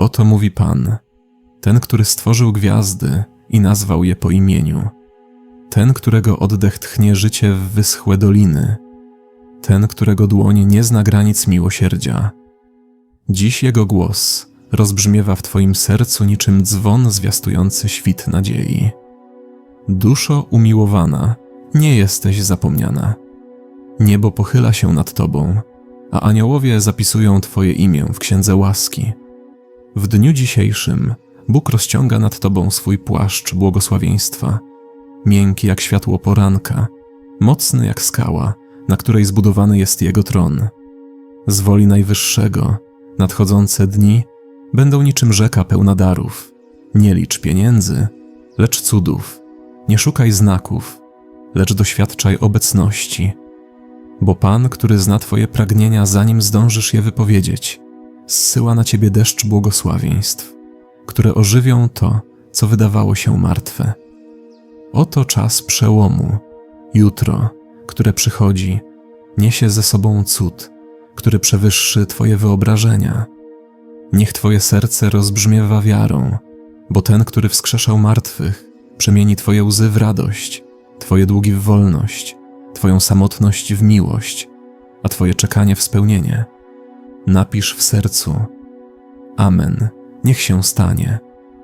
Oto mówi Pan, ten, który stworzył gwiazdy i nazwał je po imieniu, ten, którego oddech tchnie życie w wyschłe doliny, ten, którego dłoń nie zna granic miłosierdzia. Dziś jego głos rozbrzmiewa w Twoim sercu niczym dzwon zwiastujący świt nadziei. Duszo umiłowana, nie jesteś zapomniana. Niebo pochyla się nad Tobą, a aniołowie zapisują Twoje imię w księdze łaski. W dniu dzisiejszym Bóg rozciąga nad Tobą swój płaszcz błogosławieństwa, miękki jak światło poranka, mocny jak skała, na której zbudowany jest Jego tron. Z woli Najwyższego nadchodzące dni będą niczym rzeka pełna darów. Nie licz pieniędzy, lecz cudów. Nie szukaj znaków, lecz doświadczaj obecności. Bo Pan, który zna Twoje pragnienia, zanim zdążysz je wypowiedzieć, zsyła na Ciebie deszcz błogosławieństw, które ożywią to, co wydawało się martwe. Oto czas przełomu. Jutro, które przychodzi, niesie ze sobą cud, który przewyższy Twoje wyobrażenia. Niech Twoje serce rozbrzmiewa wiarą, bo ten, który wskrzeszał martwych, przemieni Twoje łzy w radość, Twoje długi w wolność, Twoją samotność w miłość, a Twoje czekanie w spełnienie. Napisz w sercu: Amen, niech się stanie,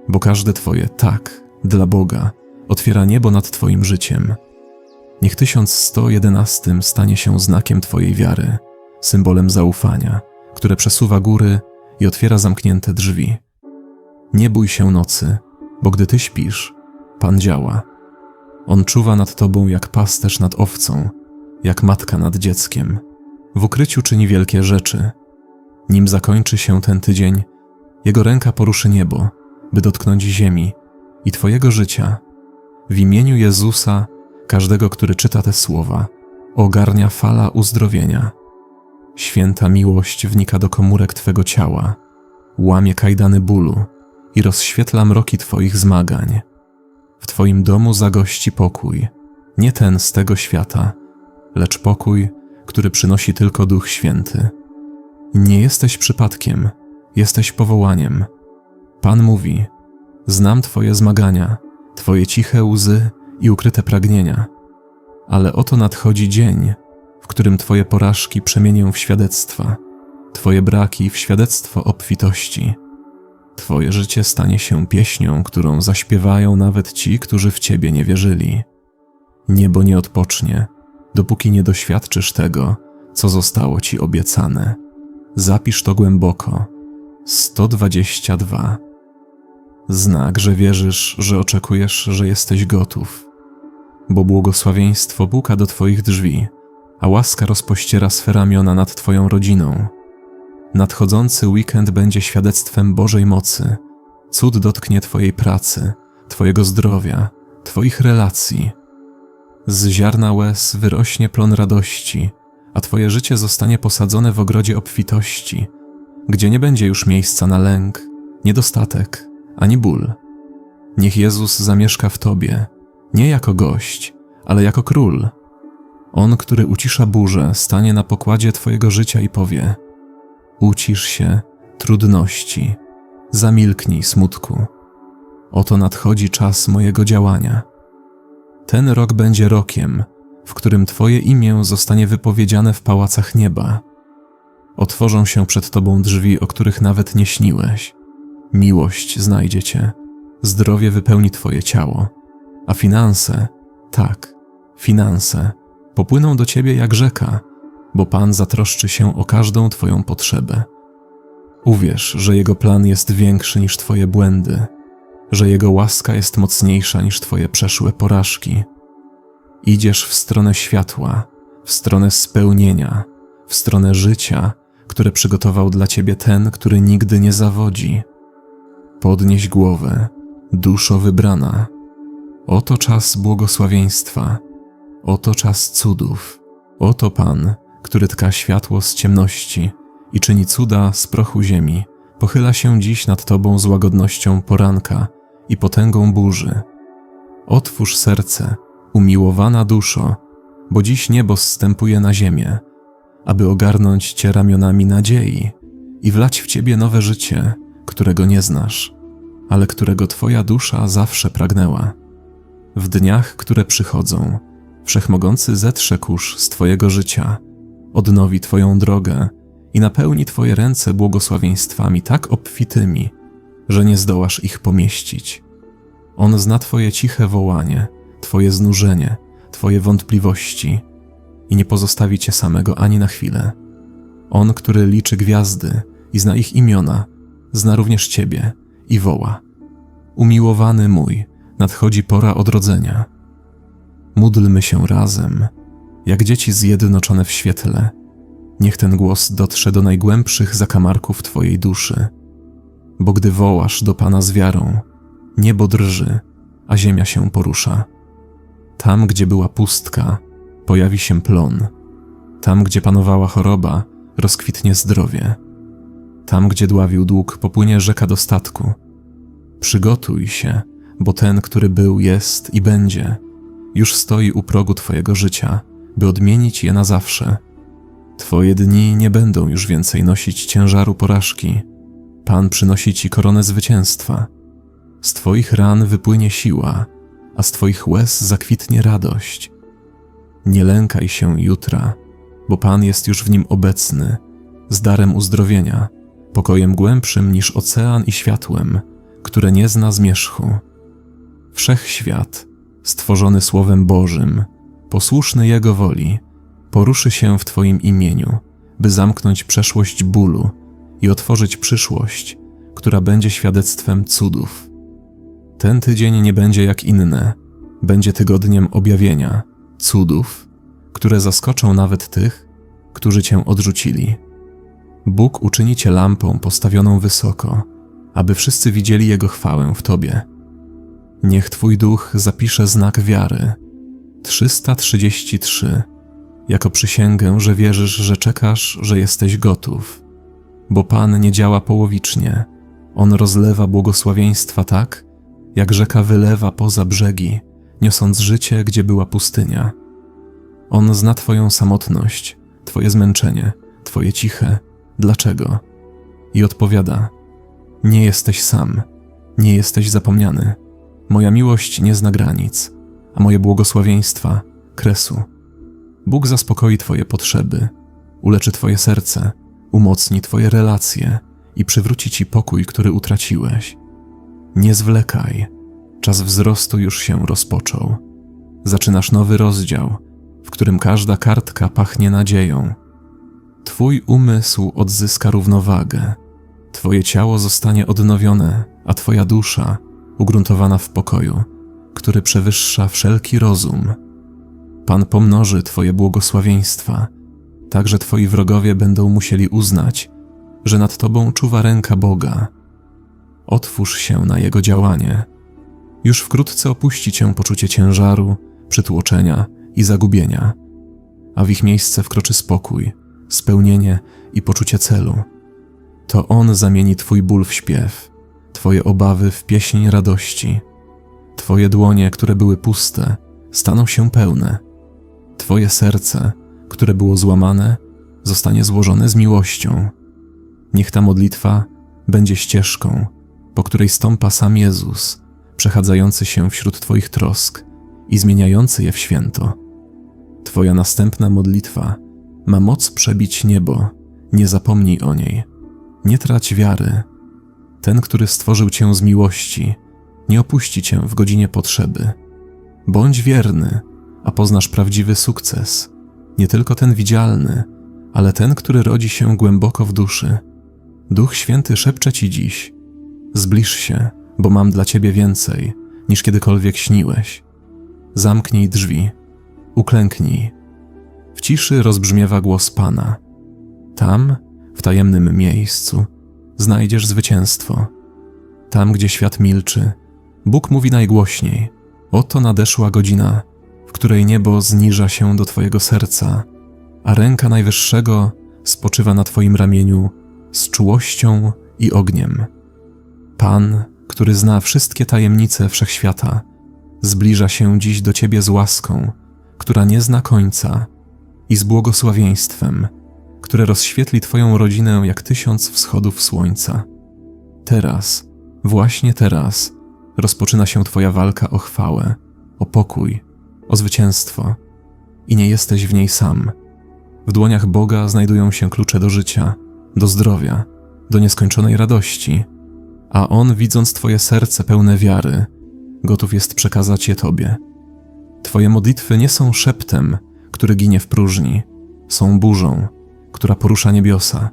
bo każde Twoje tak dla Boga otwiera niebo nad Twoim życiem. Niech 1111 stanie się znakiem Twojej wiary, symbolem zaufania, które przesuwa góry i otwiera zamknięte drzwi. Nie bój się nocy, bo gdy Ty śpisz, Pan działa. On czuwa nad Tobą jak pasterz nad owcą, jak matka nad dzieckiem. W ukryciu czyni wielkie rzeczy. Nim zakończy się ten tydzień, Jego ręka poruszy niebo, by dotknąć ziemi i Twojego życia. W imieniu Jezusa, każdego, który czyta te słowa, ogarnia fala uzdrowienia. Święta miłość wnika do komórek Twego ciała, łamie kajdany bólu i rozświetla mroki Twoich zmagań. W Twoim domu zagości pokój, nie ten z tego świata, lecz pokój, który przynosi tylko Duch Święty. Nie jesteś przypadkiem, jesteś powołaniem. Pan mówi: Znam Twoje zmagania, Twoje ciche łzy i ukryte pragnienia, ale oto nadchodzi dzień, w którym Twoje porażki przemienię w świadectwa, Twoje braki w świadectwo obfitości. Twoje życie stanie się pieśnią, którą zaśpiewają nawet ci, którzy w Ciebie nie wierzyli. Niebo nie odpocznie, dopóki nie doświadczysz tego, co zostało Ci obiecane. Zapisz to głęboko. 122. Znak, że wierzysz, że oczekujesz, że jesteś gotów. Bo błogosławieństwo buka do Twoich drzwi, a łaska rozpościera swe ramiona nad Twoją rodziną. Nadchodzący weekend będzie świadectwem Bożej mocy. Cud dotknie Twojej pracy, Twojego zdrowia, Twoich relacji. Z ziarna łez wyrośnie plon radości, a Twoje życie zostanie posadzone w ogrodzie obfitości, gdzie nie będzie już miejsca na lęk, niedostatek ani ból. Niech Jezus zamieszka w Tobie, nie jako gość, ale jako król. On, który ucisza burzę, stanie na pokładzie Twojego życia i powie: Ucisz się, trudności, zamilknij smutku. Oto nadchodzi czas mojego działania. Ten rok będzie rokiem, w którym Twoje imię zostanie wypowiedziane w pałacach nieba. Otworzą się przed Tobą drzwi, o których nawet nie śniłeś. Miłość znajdzie Cię, zdrowie wypełni Twoje ciało, a finanse, tak, finanse, popłyną do Ciebie jak rzeka, bo Pan zatroszczy się o każdą Twoją potrzebę. Uwierz, że Jego plan jest większy niż Twoje błędy, że Jego łaska jest mocniejsza niż Twoje przeszłe porażki. Idziesz w stronę światła, w stronę spełnienia, w stronę życia, które przygotował dla Ciebie ten, który nigdy nie zawodzi. Podnieś głowę, duszo wybrana. Oto czas błogosławieństwa, oto czas cudów, oto Pan, który tka światło z ciemności i czyni cuda z prochu ziemi, pochyla się dziś nad Tobą z łagodnością poranka i potęgą burzy. Otwórz serce, umiłowana duszo, bo dziś niebo zstępuje na ziemię, aby ogarnąć Cię ramionami nadziei i wlać w Ciebie nowe życie, którego nie znasz, ale którego Twoja dusza zawsze pragnęła. W dniach, które przychodzą, Wszechmogący zetrze kurz z Twojego życia, odnowi Twoją drogę i napełni Twoje ręce błogosławieństwami tak obfitymi, że nie zdołasz ich pomieścić. On zna Twoje ciche wołanie, Twoje znużenie, Twoje wątpliwości i nie pozostawi Cię samego ani na chwilę. On, który liczy gwiazdy i zna ich imiona, zna również Ciebie i woła. Umiłowany mój, nadchodzi pora odrodzenia. Módlmy się razem, jak dzieci zjednoczone w świetle. Niech ten głos dotrze do najgłębszych zakamarków Twojej duszy. Bo gdy wołasz do Pana z wiarą, niebo drży, a ziemia się porusza. Tam, gdzie była pustka, pojawi się plon. Tam, gdzie panowała choroba, rozkwitnie zdrowie. Tam, gdzie dławił dług, popłynie rzeka dostatku. Przygotuj się, bo ten, który był, jest i będzie, już stoi u progu Twojego życia, by odmienić je na zawsze. Twoje dni nie będą już więcej nosić ciężaru porażki. Pan przynosi Ci koronę zwycięstwa. Z Twoich ran wypłynie siła, a z Twoich łez zakwitnie radość. Nie lękaj się jutra, bo Pan jest już w nim obecny, z darem uzdrowienia, pokojem głębszym niż ocean i światłem, które nie zna zmierzchu. Wszechświat, stworzony Słowem Bożym, posłuszny Jego woli, poruszy się w Twoim imieniu, by zamknąć przeszłość bólu i otworzyć przyszłość, która będzie świadectwem cudów. Ten tydzień nie będzie jak inne, będzie tygodniem objawienia, cudów, które zaskoczą nawet tych, którzy Cię odrzucili. Bóg uczyni Cię lampą postawioną wysoko, aby wszyscy widzieli Jego chwałę w Tobie. Niech Twój duch zapisze znak wiary. 333. Jako przysięgę, że wierzysz, że czekasz, że jesteś gotów. Bo Pan nie działa połowicznie. On rozlewa błogosławieństwa tak, jak rzeka wylewa poza brzegi, niosąc życie, gdzie była pustynia. On zna Twoją samotność, Twoje zmęczenie, Twoje ciche. Dlaczego? I odpowiada: Nie jesteś sam, nie jesteś zapomniany. Moja miłość nie zna granic, a moje błogosławieństwa kresu. Bóg zaspokoi Twoje potrzeby, uleczy Twoje serce, umocni Twoje relacje i przywróci Ci pokój, który utraciłeś. Nie zwlekaj, czas wzrostu już się rozpoczął. Zaczynasz nowy rozdział, w którym każda kartka pachnie nadzieją. Twój umysł odzyska równowagę, Twoje ciało zostanie odnowione, a Twoja dusza ugruntowana w pokoju, który przewyższa wszelki rozum. Pan pomnoży Twoje błogosławieństwa, tak że Twoi wrogowie będą musieli uznać, że nad Tobą czuwa ręka Boga. Otwórz się na Jego działanie. Już wkrótce opuści Cię poczucie ciężaru, przytłoczenia i zagubienia, a w ich miejsce wkroczy spokój, spełnienie i poczucie celu. To On zamieni Twój ból w śpiew, Twoje obawy w pieśń radości. Twoje dłonie, które były puste, staną się pełne. Twoje serce, które było złamane, zostanie złożone z miłością. Niech ta modlitwa będzie ścieżką, po której stąpa sam Jezus, przechadzający się wśród Twoich trosk i zmieniający je w święto. Twoja następna modlitwa ma moc przebić niebo, nie zapomnij o niej. Nie trać wiary, ten, który stworzył cię z miłości, nie opuści cię w godzinie potrzeby. Bądź wierny, a poznasz prawdziwy sukces, nie tylko ten widzialny, ale ten, który rodzi się głęboko w duszy. Duch Święty szepcze ci dziś: Zbliż się, bo mam dla ciebie więcej, niż kiedykolwiek śniłeś. Zamknij drzwi, uklęknij. W ciszy rozbrzmiewa głos Pana. Tam, w tajemnym miejscu, znajdziesz zwycięstwo. Tam, gdzie świat milczy, Bóg mówi najgłośniej: Oto nadeszła godzina, w której niebo zniża się do Twojego serca, a ręka Najwyższego spoczywa na Twoim ramieniu z czułością i ogniem. Pan, który zna wszystkie tajemnice wszechświata, zbliża się dziś do Ciebie z łaską, która nie zna końca, i z błogosławieństwem, które rozświetli Twoją rodzinę jak tysiąc wschodów słońca. Teraz, właśnie teraz, rozpoczyna się Twoja walka o chwałę, o pokój, o zwycięstwo. I nie jesteś w niej sam. W dłoniach Boga znajdują się klucze do życia, do zdrowia, do nieskończonej radości, a On, widząc Twoje serce pełne wiary, gotów jest przekazać je Tobie. Twoje modlitwy nie są szeptem, który ginie w próżni, są burzą, która porusza niebiosa,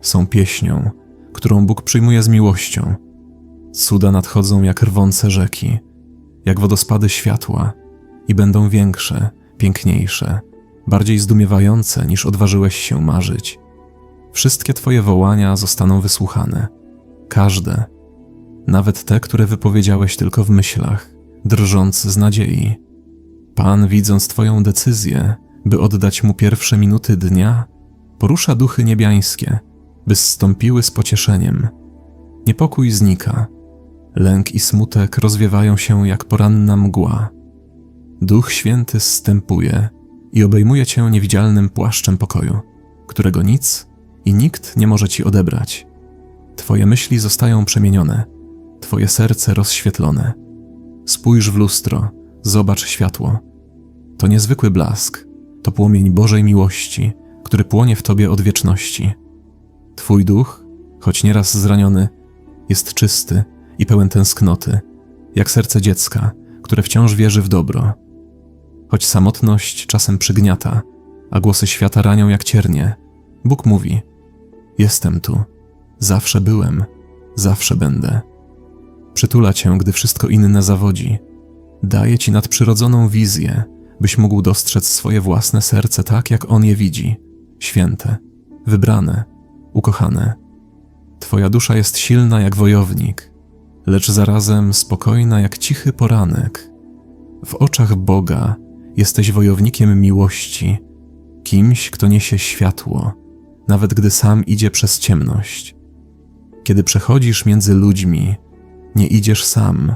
są pieśnią, którą Bóg przyjmuje z miłością. Cuda nadchodzą jak rwące rzeki, jak wodospady światła i będą większe, piękniejsze, bardziej zdumiewające niż odważyłeś się marzyć. Wszystkie Twoje wołania zostaną wysłuchane, każde, nawet te, które wypowiedziałeś tylko w myślach, drżąc z nadziei. Pan, widząc Twoją decyzję, by oddać Mu pierwsze minuty dnia, porusza duchy niebiańskie, by zstąpiły z pocieszeniem. Niepokój znika, lęk i smutek rozwiewają się jak poranna mgła. Duch Święty zstępuje i obejmuje cię niewidzialnym płaszczem pokoju, którego nic i nikt nie może ci odebrać. Twoje myśli zostają przemienione, Twoje serce rozświetlone. Spójrz w lustro, zobacz światło. To niezwykły blask, to płomień Bożej miłości, który płonie w Tobie od wieczności. Twój duch, choć nieraz zraniony, jest czysty i pełen tęsknoty, jak serce dziecka, które wciąż wierzy w dobro. Choć samotność czasem przygniata, a głosy świata ranią jak ciernie, Bóg mówi: Jestem tu, zawsze byłem, zawsze będę. Przytula cię, gdy wszystko inne zawodzi. Daje ci nadprzyrodzoną wizję, byś mógł dostrzec swoje własne serce tak, jak on je widzi święte, wybrane, ukochane. Twoja dusza jest silna jak wojownik, lecz zarazem spokojna jak cichy poranek. W oczach Boga jesteś wojownikiem miłości, kimś, kto niesie światło, nawet gdy sam idzie przez ciemność. Kiedy przechodzisz między ludźmi, nie idziesz sam,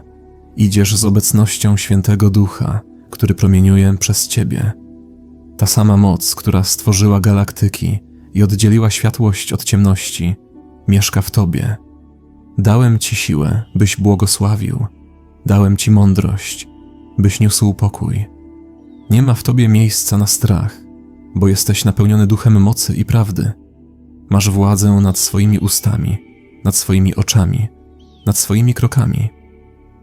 idziesz z obecnością Świętego Ducha, który promieniuje przez ciebie. Ta sama moc, która stworzyła galaktyki i oddzieliła światłość od ciemności, mieszka w tobie. Dałem ci siłę, byś błogosławił, dałem ci mądrość, byś niósł pokój. Nie ma w tobie miejsca na strach, bo jesteś napełniony duchem mocy i prawdy. Masz władzę nad swoimi ustami, nad swoimi oczami, nad swoimi krokami.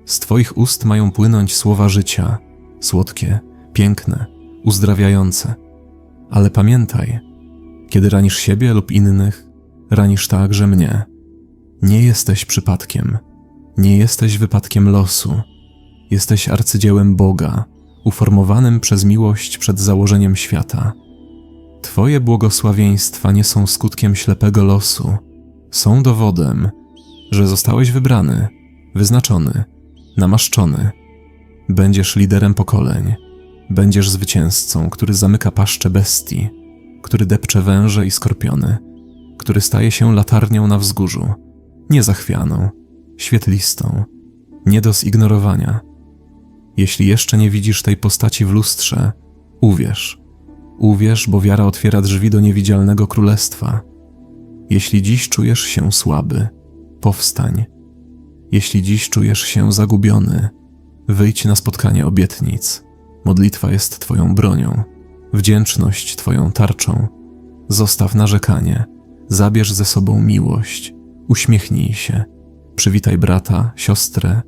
Z twoich ust mają płynąć słowa życia, słodkie, piękne, uzdrawiające. Ale pamiętaj, kiedy ranisz siebie lub innych, ranisz także mnie. Nie jesteś przypadkiem, nie jesteś wypadkiem losu. Jesteś arcydziełem Boga, uformowanym przez miłość przed założeniem świata. Twoje błogosławieństwa nie są skutkiem ślepego losu, są dowodem, że zostałeś wybrany, wyznaczony, namaszczony. Będziesz liderem pokoleń, będziesz zwycięzcą, który zamyka paszczę bestii, który depcze węże i skorpiony, który staje się latarnią na wzgórzu, niezachwianą, świetlistą, nie do zignorowania. Jeśli jeszcze nie widzisz tej postaci w lustrze, uwierz. Uwierz, bo wiara otwiera drzwi do niewidzialnego królestwa. Jeśli dziś czujesz się słaby, powstań. Jeśli dziś czujesz się zagubiony, wyjdź na spotkanie obietnic. Modlitwa jest Twoją bronią, wdzięczność Twoją tarczą. Zostaw narzekanie, zabierz ze sobą miłość, uśmiechnij się, przywitaj brata, siostrę,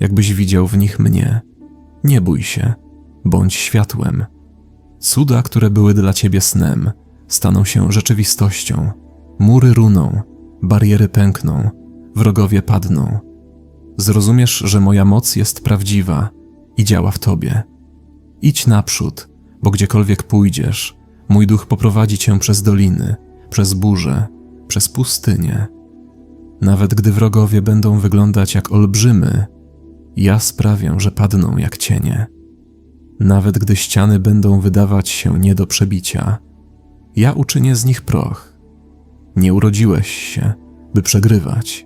jakbyś widział w nich mnie. Nie bój się, bądź światłem. Cuda, które były dla Ciebie snem, staną się rzeczywistością. Mury runą, bariery pękną, wrogowie padną. Zrozumiesz, że moja moc jest prawdziwa i działa w Tobie. Idź naprzód, bo gdziekolwiek pójdziesz, mój duch poprowadzi cię przez doliny, przez burze, przez pustynię. Nawet gdy wrogowie będą wyglądać jak olbrzymy, ja sprawię, że padną jak cienie. Nawet gdy ściany będą wydawać się nie do przebicia, ja uczynię z nich proch. Nie urodziłeś się, by przegrywać.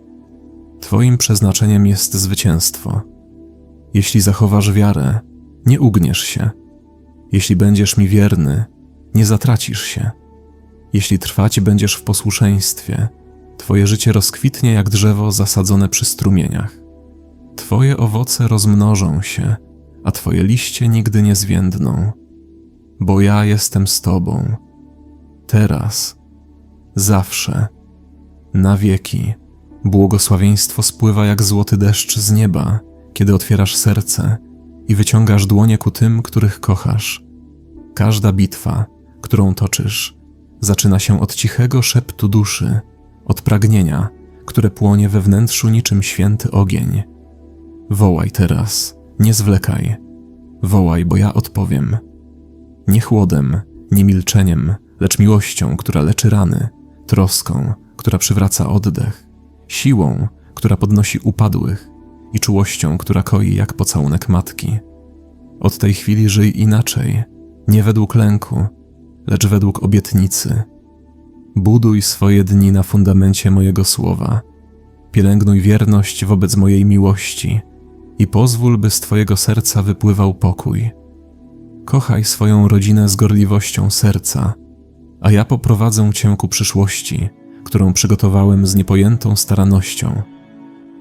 Twoim przeznaczeniem jest zwycięstwo. Jeśli zachowasz wiarę, nie ugniesz się. Jeśli będziesz mi wierny, nie zatracisz się. Jeśli trwać będziesz w posłuszeństwie, Twoje życie rozkwitnie jak drzewo zasadzone przy strumieniach. Twoje owoce rozmnożą się, a Twoje liście nigdy nie zwiędną, bo ja jestem z Tobą. Teraz, zawsze, na wieki. Błogosławieństwo spływa jak złoty deszcz z nieba, kiedy otwierasz serce i wyciągasz dłonie ku tym, których kochasz. Każda bitwa, którą toczysz, zaczyna się od cichego szeptu duszy, od pragnienia, które płonie we wnętrzu niczym święty ogień. Wołaj teraz, nie zwlekaj. Wołaj, bo ja odpowiem. Nie chłodem, nie milczeniem, lecz miłością, która leczy rany, troską, która przywraca oddech, siłą, która podnosi upadłych i czułością, która koi jak pocałunek matki. Od tej chwili żyj inaczej, nie według lęku, lecz według obietnicy. Buduj swoje dni na fundamencie mojego słowa. Pielęgnuj wierność wobec mojej miłości i pozwól, by z Twojego serca wypływał pokój. Kochaj swoją rodzinę z gorliwością serca, a ja poprowadzę Cię ku przyszłości, którą przygotowałem z niepojętą starannością.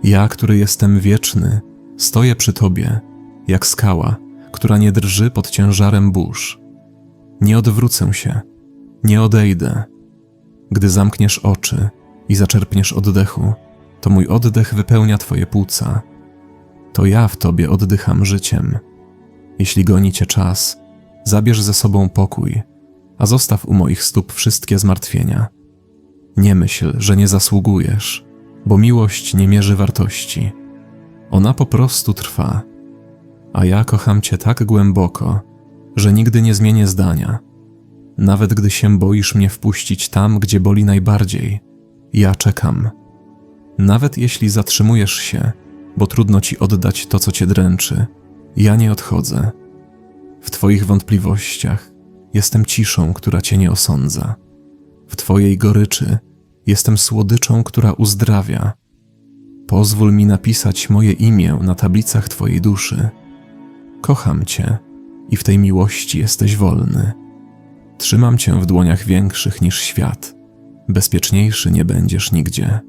Ja, który jestem wieczny, stoję przy Tobie, jak skała, która nie drży pod ciężarem burz. Nie odwrócę się, nie odejdę. Gdy zamkniesz oczy i zaczerpniesz oddechu, to mój oddech wypełnia Twoje płuca. To ja w Tobie oddycham życiem. Jeśli goni Cię czas, zabierz ze sobą pokój, a zostaw u moich stóp wszystkie zmartwienia. Nie myśl, że nie zasługujesz, bo miłość nie mierzy wartości. Ona po prostu trwa. A ja kocham Cię tak głęboko, że nigdy nie zmienię zdania. Nawet gdy się boisz mnie wpuścić tam, gdzie boli najbardziej, ja czekam. Nawet jeśli zatrzymujesz się, bo trudno ci oddać to, co cię dręczy, ja nie odchodzę. W Twoich wątpliwościach jestem ciszą, która Cię nie osądza. W Twojej goryczy jestem słodyczą, która uzdrawia. Pozwól mi napisać moje imię na tablicach Twojej duszy. Kocham Cię i w tej miłości jesteś wolny. Trzymam Cię w dłoniach większych niż świat. Bezpieczniejszy nie będziesz nigdzie.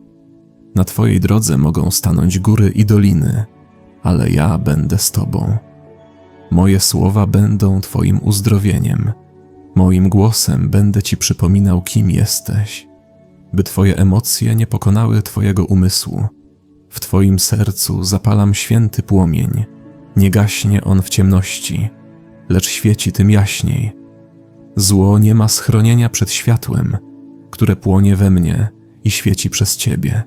Na Twojej drodze mogą stanąć góry i doliny, ale ja będę z Tobą. Moje słowa będą Twoim uzdrowieniem. Moim głosem będę Ci przypominał, kim jesteś, by Twoje emocje nie pokonały Twojego umysłu. W Twoim sercu zapalam święty płomień. Nie gaśnie on w ciemności, lecz świeci tym jaśniej. Zło nie ma schronienia przed światłem, które płonie we mnie i świeci przez Ciebie.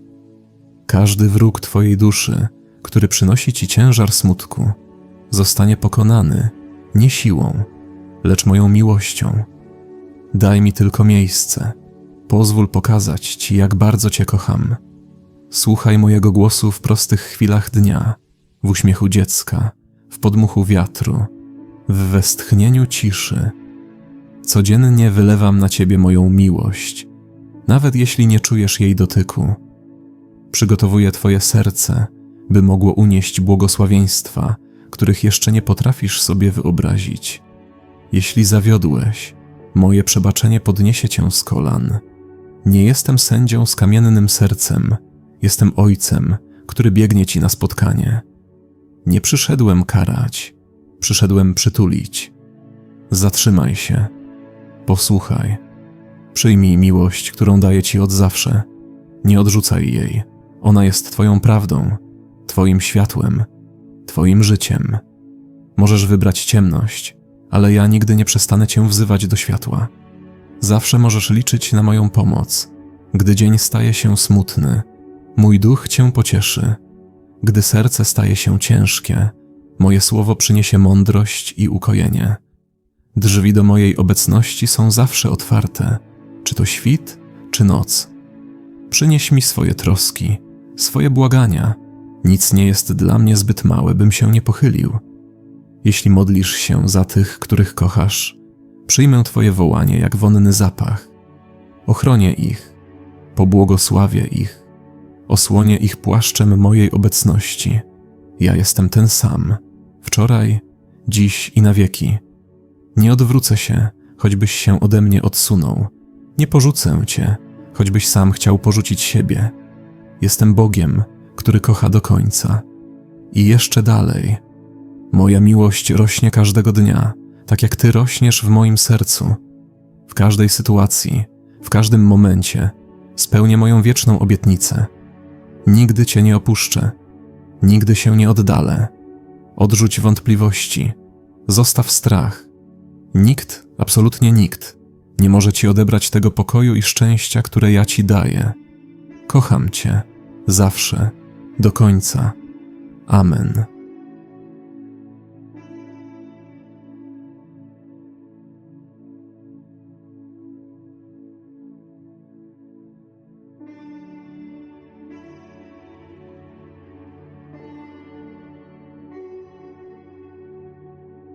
Każdy wróg Twojej duszy, który przynosi Ci ciężar smutku, zostanie pokonany nie siłą, lecz moją miłością. Daj mi tylko miejsce, pozwól pokazać Ci, jak bardzo Cię kocham. Słuchaj mojego głosu w prostych chwilach dnia, w uśmiechu dziecka, w podmuchu wiatru, w westchnieniu ciszy. Codziennie wylewam na Ciebie moją miłość, nawet jeśli nie czujesz jej dotyku. Przygotowuję Twoje serce, by mogło unieść błogosławieństwa, których jeszcze nie potrafisz sobie wyobrazić. Jeśli zawiodłeś, moje przebaczenie podniesie cię z kolan. Nie jestem sędzią z kamiennym sercem, jestem ojcem, który biegnie ci na spotkanie. Nie przyszedłem karać, przyszedłem przytulić. Zatrzymaj się, posłuchaj, przyjmij miłość, którą daję ci od zawsze. Nie odrzucaj jej, ona jest Twoją prawdą, Twoim światłem, Twoim życiem. Możesz wybrać ciemność, ale ja nigdy nie przestanę Cię wzywać do światła. Zawsze możesz liczyć na moją pomoc. Gdy dzień staje się smutny, mój duch Cię pocieszy. Gdy serce staje się ciężkie, moje słowo przyniesie mądrość i ukojenie. Drzwi do mojej obecności są zawsze otwarte, czy to świt, czy noc. Przynieś mi swoje troski, swoje błagania. Nic nie jest dla mnie zbyt małe, bym się nie pochylił. Jeśli modlisz się za tych, których kochasz, przyjmę Twoje wołanie jak wonny zapach. Ochronię ich, pobłogosławię ich, osłonię ich płaszczem mojej obecności. Ja jestem ten sam, wczoraj, dziś i na wieki. Nie odwrócę się, choćbyś się ode mnie odsunął. Nie porzucę Cię, choćbyś sam chciał porzucić siebie. Jestem Bogiem, który kocha do końca. I jeszcze dalej. Moja miłość rośnie każdego dnia, tak jak ty rośniesz w moim sercu. W każdej sytuacji, w każdym momencie spełnię moją wieczną obietnicę. Nigdy cię nie opuszczę, nigdy się nie oddalę. Odrzuć wątpliwości, zostaw strach. Nikt, absolutnie nikt, nie może ci odebrać tego pokoju i szczęścia, które ja ci daję. Kocham cię, zawsze, do końca. Amen.